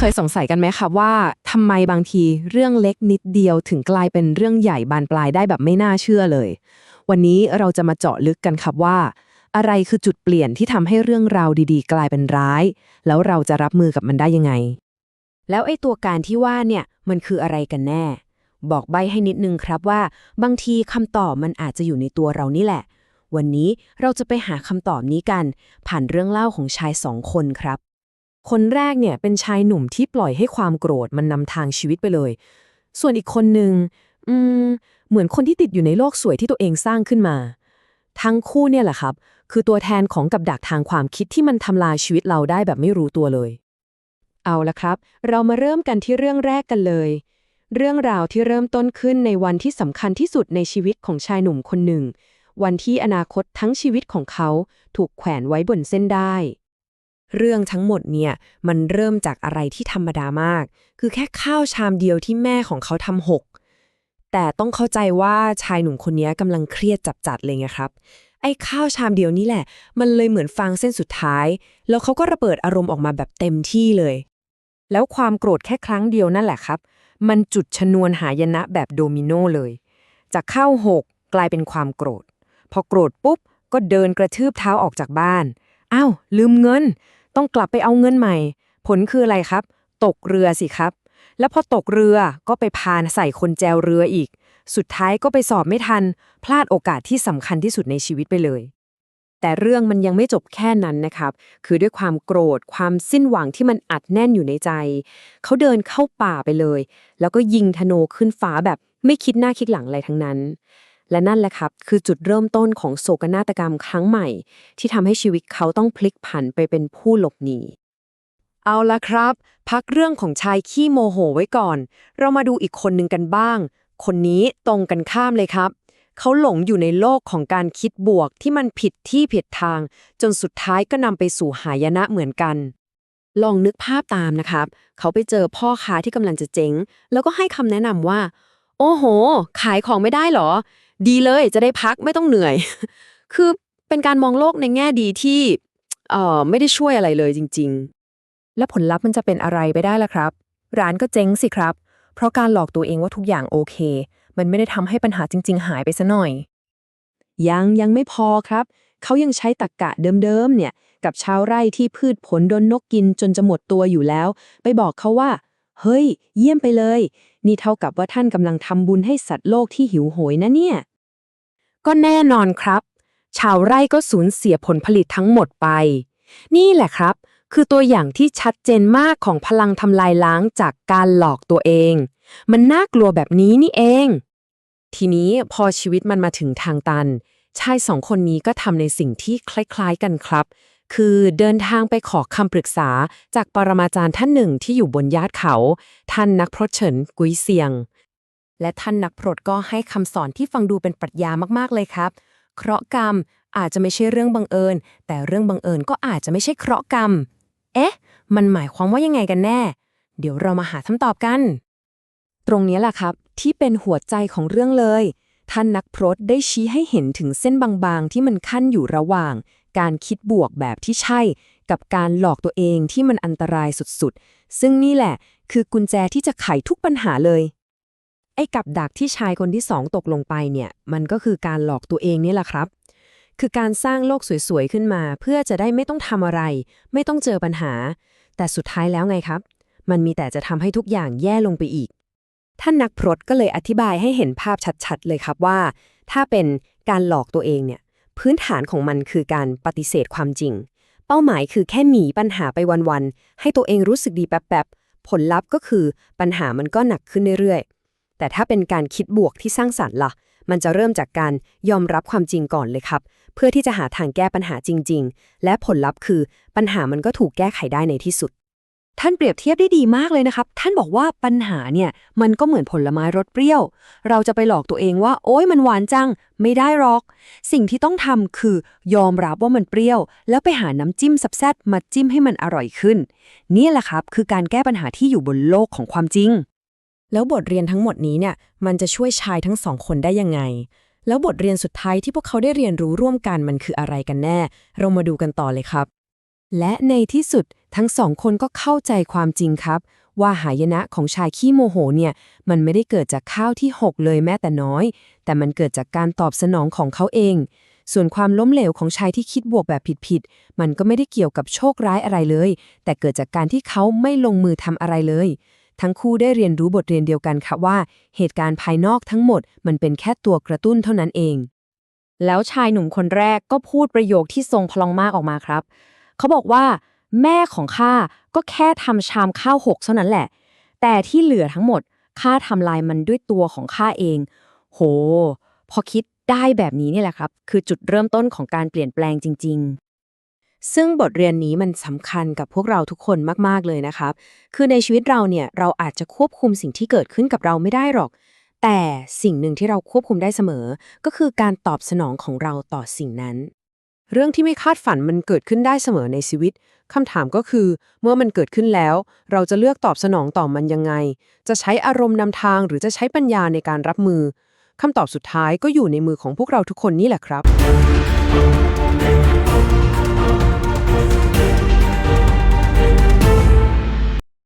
เคยสงสัยกันไหมครับว่าทำไมบางทีเรื่องเล็กนิดเดียวถึงกลายเป็นเรื่องใหญ่บานปลายได้แบบไม่น่าเชื่อเลย วันนี้เราจะมาเจาะลึกกันครับว่า อะไรคือจุดเปลี่ยนที่ทำให้เรื่องราวดีๆ กลายเป็นร้าย แล้วเราจะรับมือกับมันได้ยังไง แล้วไอ้ตัวการที่ว่าเนี่ยมันคืออะไรกันแน่ บอกใบให้นิดนึงครับว่า บางทีคำตอบมันอาจจะอยู่ในตัวเรานี่แหละ วันนี้เราจะไปหาคำตอบนี้กัน ผ่านเรื่องเล่าของชายสองคนครับ คนแรกเนี่ยเป็นชายหนุ่มที่ปล่อยให้ความโกรธมันนำทางชีวิตไปเลย ส่วนอีกคนหนึ่งอืม เหมือนคนที่ติดอยู่ในโลกสวยที่ตัวเองสร้างขึ้นมา ทั้งคู่เนี่ยแหละครับ คือตัวแทนของกับดักทางความคิดที่มันทำลายชีวิตเราได้แบบไม่รู้ตัวเลย เอาละครับ เรามาเริ่มกันที่เรื่องแรกกันเลย เรื่องราวที่เริ่มต้นขึ้นในวันที่สำคัญที่สุดในชีวิตของชายหนุ่มคนหนึ่ง วันที่อนาคตทั้งชีวิตของเขาถูกแขวนไว้บนเส้นได้ เรื่องทั้งหมดเนี่ยมันเริ่มจากอะไรที่ธรรมดามาก คือแค่ข้าวชามเดียวที่แม่ของเขาทำหก แต่ต้องเข้าใจว่าชายหนุ่มคนนี้กำลังเครียดจับจัดเลยไงครับไอ้ข้าวชามเดียวนี่แหละ มันเลยเหมือนฟางเส้นสุดท้าย แล้วเขาก็ระเบิดอารมณ์ออกมาแบบเต็มที่เลย แล้วความโกรธแค่ครั้งเดียวนั่นแหละครับ มันจุดชนวนหายนะแบบโดมิโนเลย จากข้าวหกกลายเป็นความโกรธ พอโกรธปุ๊บ ก็เดินกระทืบเท้าออกจากบ้าน อ้าว ลืมเงิน ต้องกลับไปเอาเงินใหม่ ผลคืออะไรครับ ตกเรือสิครับ แล้วพอตกเรือก็ไปพานใส่คนแจวเรืออีก สุดท้ายก็ไปสอบไม่ทัน พลาดโอกาสที่สำคัญที่สุดในชีวิตไปเลย แต่เรื่องมันยังไม่จบแค่นั้นนะครับ คือด้วยความโกรธความสิ้นหวังที่มันอัดแน่นอยู่ในใจ เขาเดินเข้าป่าไปเลย แล้วก็ยิงธนูขึ้นฟ้าแบบไม่คิดหน้าคิดหลังอะไรทั้งนั้น และนั่นแหละครับ คือจุดเริ่มต้นของโศกนาฏกรรมครั้งใหม่ ที่ทำให้ชีวิตเขาต้องพลิกผันไปเป็นผู้หลบหนีเอาละครับ พักเรื่องของชายขี้โมโหไว้ก่อน เรามาดูอีกคนหนึ่งกันบ้าง คนนี้ตรงกันข้ามเลยครับ เขาหลงอยู่ในโลกของการคิดบวกที่มันผิดที่ผิดทาง จนสุดท้ายก็นำไปสู่หายนะเหมือนกันลองนึกภาพตามนะครับ เขาไปเจอพ่อค้าที่กำลังจะเจ๊ง แล้วก็ให้คำแนะนำว่า โอ้โห ขายของไม่ได้หรอ ดีเลยจะได้พักไม่ต้องเหนื่อย คือเป็นการมองโลกในแง่ดีที่เอ่อไม่ได้ช่วยอะไรเลยจริง ๆ และผลลัพธ์มันจะเป็นอะไรไปได้ล่ะครับ ร้านก็เจ๊งสิครับ เพราะการหลอกตัวเองว่าทุกอย่างโอเค มันไม่ได้ทำให้ปัญหาจริง ๆ หายไปซะหน่อย ยังยังไม่พอครับ เขายังใช้ตรกกะเดิมๆเนี่ย กับชาวไร่ที่พืชผลโดนนกกินจนจะหมดตัวอยู่แล้ว ไปบอกเขาว่า เฮ้ย เยี่ยมไปเลย นี่เท่ากับว่าท่านกำลังทำบุญให้สัตว์โลกที่หิวโหยนะเนี่ย ก็แน่นอนครับ ชาวไร่ก็สูญเสียผลผลิตทั้งหมดไป นี่แหละครับ คือตัวอย่างที่ชัดเจนมากของพลังทำลายล้างจากการหลอกตัวเอง มันน่ากลัวแบบนี้นี่เอง ทีนี้พอชีวิตมันมาถึงทางตันชายสองคนนี้ก็ทำในสิ่งที่คล้าย ๆ กันครับ คือเดินทางไปขอคำปรึกษาจากปรมาจารย์ท่านหนึ่งที่อยู่บนยอดเขา ท่านนักพรตเฉินกุยเซียง และท่านนักพรตก็ให้คำสอนที่ฟังดูเป็นปรัชญามากๆเลยครับ เคราะห์กรรมอาจจะไม่ใช่เรื่องบังเอิญ แต่เรื่องบังเอิญก็อาจจะไม่ใช่เคราะห์กรรม เอ๊ะ มันหมายความว่ายังไงกันแน่ เดี๋ยวเรามาหาคำตอบกัน ตรงนี้แหละครับ ที่เป็นหัวใจของเรื่องเลย ท่านนักพรตได้ชี้ให้เห็นถึงเส้นบางๆ ที่มันขั้นอยู่ระหว่าง การคิดบวกแบบที่ใช่ กับการหลอกตัวเองที่มันอันตรายสุดๆ ซึ่งนี่แหละคือกุญแจที่จะไขทุกปัญหาเลย ไอ้กับดักที่ชายคนที่สองตกลงไปเนี่ย มันก็คือการหลอกตัวเองนี่แหละครับ คือการสร้างโลกสวยๆขึ้นมา เพื่อจะได้ไม่ต้องทำอะไร ไม่ต้องเจอปัญหา แต่สุดท้ายแล้วไงครับ มันมีแต่จะทำให้ทุกอย่างแย่ลงไปอีกท่านนักพรตก็เลยอธิบายให้เห็นภาพชัดๆ เลยครับว่า ถ้าเป็นการหลอกตัวเองเนี่ย พื้นฐานของมันคือการปฏิเสธความจริง เป้าหมายคือแค่หนีปัญหาไปวันๆ ให้ตัวเองรู้สึกดีแป๊บๆ ผลลัพธ์ก็คือปัญหามันก็หนักขึ้นเรื่อยๆ แต่ถ้าเป็นการคิดบวกที่สร้างสรรค์ล่ะ มันจะเริ่มจากการยอมรับความจริงก่อนเลยครับ เพื่อที่จะหาทางแก้ปัญหาจริง ๆ และผลลัพธ์คือปัญหามันก็ถูกแก้ไขได้ในที่สุด ท่านเปรียบเทียบได้ดีมากเลยนะครับ ท่านบอกว่าปัญหาเนี่ย มันก็เหมือนผลไม้รสเปรี้ยว เราจะไปหลอกตัวเองว่า โอ๊ยมันหวานจัง ไม่ได้หรอก สิ่งที่ต้องทำคือยอมรับว่ามันเปรี้ยว แล้วไปหาน้ำจิ้มซับแซดมาจิ้มให้มันอร่อยขึ้น นี่แหละครับ คือการแก้ปัญหาที่อยู่บนโลกของความจริง แล้วบทเรียนทั้งหมดนี้เนี่ย มันจะช่วยชายทั้งสองคนได้ยังไง แล้วบทเรียนสุดท้ายที่พวกเขาได้เรียนรู้ร่วมกันมันคืออะไรกันแน่ เรามาดูกันต่อเลยครับ และในที่สุดทั้งสองคนก็เข้าใจความจริงครับ ว่าหายนะของชายขี้โมโหเนี่ย มันไม่ได้เกิดจากข้าวที่หกเลยแม้แต่น้อย แต่มันเกิดจากการตอบสนองของเขาเอง ส่วนความล้มเหลวของชายที่คิดบวกแบบผิดๆมันก็ไม่ได้เกี่ยวกับโชคร้ายอะไรเลย แต่เกิดจากการที่เขาไม่ลงมือทำอะไรเลย ทั้งคู่ได้เรียนรู้บทเรียนเดียวกันค่ะว่า เหตุการณ์ภายนอกทั้งหมด มันเป็นแค่ตัวกระตุ้นเท่านั้นเอง แล้วชายหนุ่มคนแรกก็พูดประโยคที่ทรงพลังมากออกมาครับ เขาบอกว่า แม่ของข้าก็แค่ทำชามข้าวหกเท่านั้นแหละ แต่ที่เหลือทั้งหมดข้าทำลายมันด้วยตัวของข้าเอง โห พอคิดได้แบบนี้นี่แหละครับ คือจุดเริ่มต้นของการเปลี่ยนแปลงจริง ๆซึ่งบทเรียนนี้มันสำคัญกับพวกเราทุกคนมากๆเลยนะครับ คือในชีวิตเราเนี่ยเราอาจจะควบคุมสิ่งที่เกิดขึ้นกับเราไม่ได้หรอก แต่สิ่งหนึ่งที่เราควบคุมได้เสมอ ก็คือการตอบสนองของเราต่อสิ่งนั้น เรื่องที่ไม่คาดฝันมันเกิดขึ้นได้เสมอในชีวิต คำถามก็คือ เมื่อมันเกิดขึ้นแล้ว เราจะเลือกตอบสนองต่อมันยังไง จะใช้อารมณ์นำทางหรือจะใช้ปัญญาในการรับมือคำตอบสุดท้ายก็อยู่ในมือของพวกเราทุกคนนี่แหละครับ